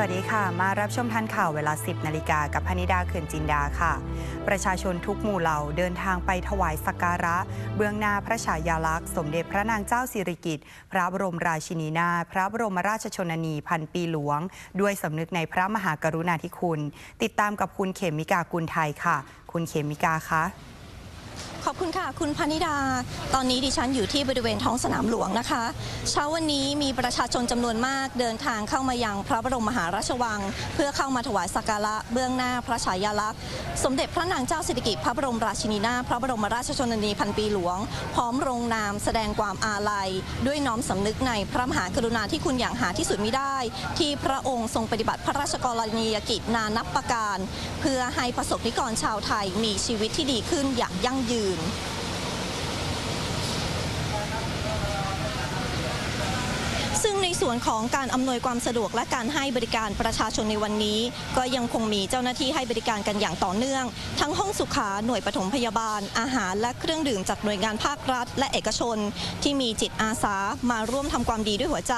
วัสดีค่ะ มารับชมทันข่าวเวลา 10 นาฬิกากับพนิดาเขื่อนจินดาค่ะ ประชาชนทุกหมู่เหล่าเดินทางไปถวายสักการะ เบื้องหน้าพระฉายาลักษณ์ สมเด็จพระนางเจ้าสิริกิติ์พระบรมราชินีนาถพระบรมราชชนนีพันปีหลวง ด้วยสำนึกในพระมหากรุณาธิคุณ ติดตามกับคุณเขมิกากุลไทยค่ะ คุณเขมิกาคะขอบคุณค่ะ คุณพนิดา ตอนนี้ดิฉันอยู่ที่บริเวณท้องสนามหลวงนะคะ เช้าวันนี้มีประชาชนจำนวนมากเดินทางเข้ามายังพระบรมมหาราชวัง เพื่อเข้ามาถวายสักการะเบื้องหน้าพระฉายาลักษณ์ สมเด็จพระนางเจ้าสิริกิติ์พระบรมราชินีนาถพระบรมราชชนนีพันปีหลวง พร้อมลงนามแสดงความอาลัย ด้วยน้อมสำนึกในพระมหากรุณาธิคุณอย่างหาที่สุดมิได้ ที่พระองค์ทรงปฏิบัติพระราชกรณียกิจนานับประการ เพื่อให้ประสบนิกรชาวไทยมีชีวิตที่ดีขึ้นอย่างยั่งยืนซึ่งใน ส่วนของการอำนวยความสะดวกและการให้บริการประชาชนในวันนี้ ก็ยังคงมีเจ้าหน้าที่ให้บริการกันอย่างต่อเนื่อง ทั้งห้องสุขาหน่วยปฐมพยาบาล อาหารและเครื่องดื่มจากหน่วยงานภาครัฐ และเอกชน ที่มีจิตอาสามาร่วมทำความดีด้วยหัวใจ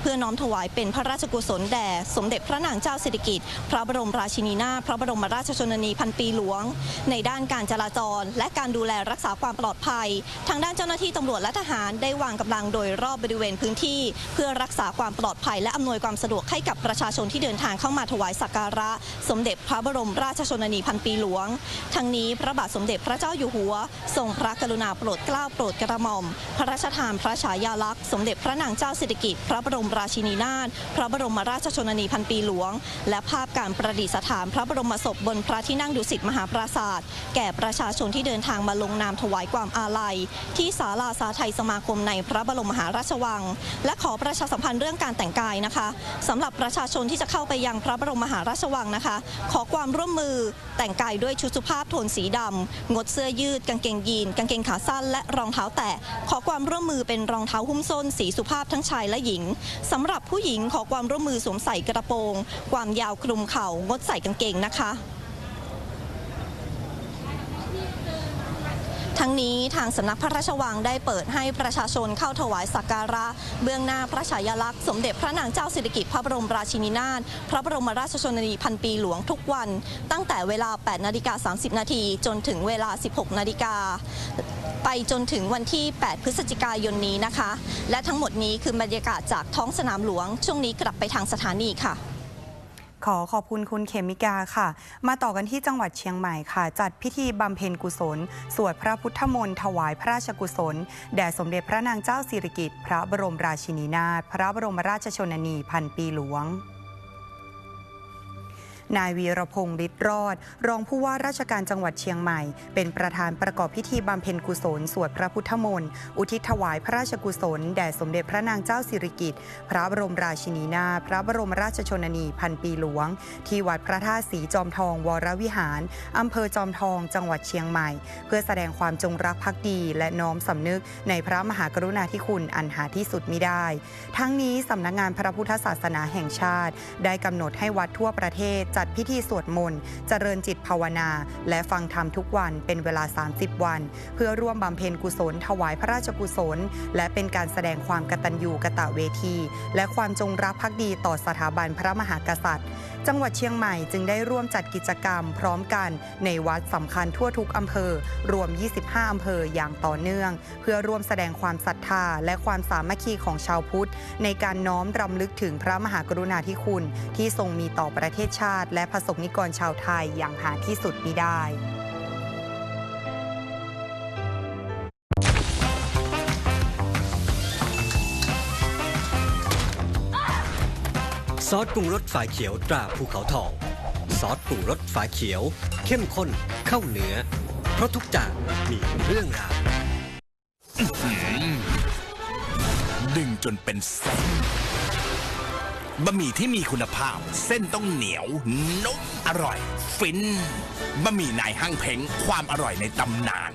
เพื่อน้อมถวายเป็นพระราชกุศลแด่ สมเด็จพระนางเจ้าสิริกิติ์พระบรมราชินีนาถพระบรมราชชนนีพันปีหลวง ในด้านการจราจร และการดูแลรักษาความปลอดภัย ทางด้านเจ้าหน้าที่ตำรวจและทหารได้วางกำลังโดยรอบบริเวณพื้นที่ เพื่อรักษาาความปลอดภัย และอำนวยความสะดวกให้กับประชาชนที่เดินทางเข้ามาถวายสักการะ สมเด็จพระบรมราชชนนีพันปีหลวง ทั้งนี้พระบาทสมเด็จพระเจ้าอยู่หัว ทรงพระกรุณาโปรดเกล้าโปรดกระหม่อม พระราชทานพระฉายาลักษณ์ สมเด็จพระนางเจ้าสิริกิติ์พระบรมราชินีนาถพระบรมราชชนนีพันปีหลวง และภาพการประดิษฐานพระบรมศพบนพระที่นั่งดุสิตมหาปราศาสตร์แก่ประชาชนที่เดินทางมาลงนามถวายความอาลัย ที่ศาลาสาไทยสมาคมในพระบรมมหาราชวัง และขอประชาสัมพันธ์เรื่องการแต่งกายนะคะสำหรับประชาชนที่จะเข้าไปยังพระบรมมหาราชวังนะคะ ขอความร่วมมือแต่งกายด้วยชุดสุภาพโทนสีดำงดเสื้อยืด กางเกงยีน กางเกงขาสั้น และรองเท้าแตะขอความร่วมมือเป็นรองเท้าหุ้มส้น สีสุภาพทั้งชายและหญิงสำหรับผู้หญิงขอความร่วมมือสวมใส่กระโปรง ความยาวคลุมเข่างดใส่กางเกงนะคะ ทั้งนี้ทางสำนักพระราชวังได้เปิดให้ประชาชนเข้าถวายสักการะ เบื้องหน้าพระฉายาลักษณ์สมเด็จพระนางเจ้าสิริกิติ์พระบรมราชินีนาถพระบรมราชชนนีพันปีหลวงทุกวัน ตั้งแต่เวลา 8 นาฬิกา 30 นาทีจนถึงเวลา 16 นาฬิกา ไปจนถึงวันที่ 8 พฤศจิกายนนี้นะคะ และทั้งหมดนี้คือบรรยากาศจากท้องสนามหลวง ช่วงนี้กลับไปทางสถานีค่ะ ขอขอบคุณคุณเขมิกาค่ะ มาต่อกันที่จังหวัดเชียงใหม่ค่ะ จัดพิธีบำเพ็ญกุศล สวดพระพุทธมนต์ถวายพระราชกุศล แด่สมเด็จพระนางเจ้าสิริกิติ์พระบรมราชินีนาถพระบรมราชชนนีพันปีหลวง นายวีรพงศ์ฤทธิ์รอด รองผู้ว่าราชการจังหวัดเชียงใหม่ เป็นประธานประกอบพิธีบำเพ็ญกุศล สวดพระพุทธมนต์ อุทิศถวายพระราชกุศล แด่สมเด็จพระนางเจ้าสิริกิติ์ พระบรมราชินีนาถพระบรมราชชนนีพันปีหลวง ที่วัดพระธาตุสีจอมทองวรวิหาร อำเภอจอมทอง จังหวัดเชียงใหม่ เพื่อแสดงความจงรักภักดี และน้อมสำนึกในพระมหากรุณาธิคุณอันหาที่สุดมิได้ ทั้งนี้สำนักงานพระพุทธศาสนาแห่งชาติ ได้กำหนดให้วัดทั่วประเทศจัดพิธีสวดมนต์เจริญจิตภาวนา และฟังธรรมทุกวันเป็นเวลา 30 วัน เพื่อร่วมบำเพ็ญกุศล ถวายพระราชกุศล และเป็นการแสดงความกตัญญูกะตะเวที และความจงรักภักดีต่อสถาบันพระมหากษัตริย์ จังหวัดเชียงใหม่จึงได้ร่วมจัดกิจกรรม พร้อมกันในวัดสำคัญทั่วทุกอำเภอ รวม 25 อำเภออย่างต่อเนื่อง เพื่อร่วมแสดงความศรัทธาและความสามัคคีของชาวพุทธ ในการน้อมรำลึกถึงพระมหากรุณาธิคุณ ที่ทรงมีต่อประเทศชาติและประสบนิกรชาวไทยอย่างหาที่สุดมิได้ซอสปรุงรสฝาเขียวตราภูเขาทอง ซอสปรุงรสฝาเขียว เข้มข้นเข้าเนื้อ เพราะทุกจานมีเรื่องราวดึงจนเป็นเส้น บะหมี่ที่มีคุณภาพ เส้นต้องเหนียวนุ่มอร่อย ฟินบะหมี่นายห้างเพ้งความอร่อยในตำนาน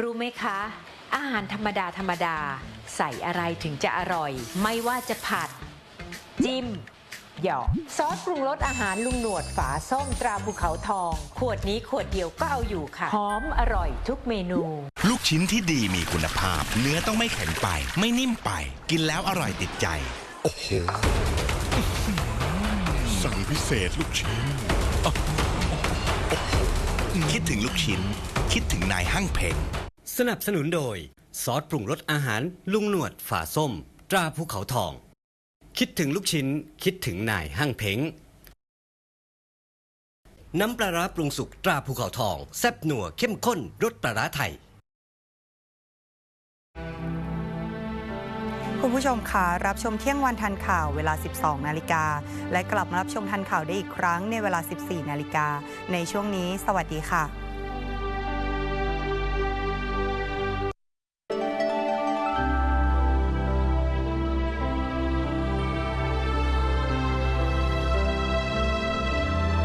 รู้ไหมคะ อาหารธรรมดาธรรมดา ใส่อะไรถึงจะอร่อย ไม่ว่าจะผัด จิ้มหยอกซอสปรุงรสอาหารลุงหนวดฝาส้มตราภูเขาทอง ขวดนี้ขวดเดียวก็เอาอยู่ค่ะ หอมอร่อยทุกเมนู ลูกชิ้นที่ดีมีคุณภาพ เนื้อต้องไม่แข็งไป ไม่นิ่มไป กินแล้วอร่อยติดใจ โอ้โห สั่งพิเศษลูกชิ้น คิดถึงลูกชิ้น คิดถึงนายห้างเพงสนับสนุนโดย ซอสปรุงรสอาหารลุงหนวดฝาส้ม ตราภูเขาทอง คิดถึงลูกชิ้น คิดถึงนายห้างเพงน้ำปลาร้าปรุงสุกตราภูเขาทอง แซ่บหนัวเข้มข้นรสปลาร้าไทย คุณผู้ชมคะรับชมเที่ยงวันทันข่าวเวลา 12 นาฬิกา และกลับมารับชมทันข่าวได้อีกครั้งในเวลา 14 นาฬิกา ในช่วงนี้ สวัสดีค่ะ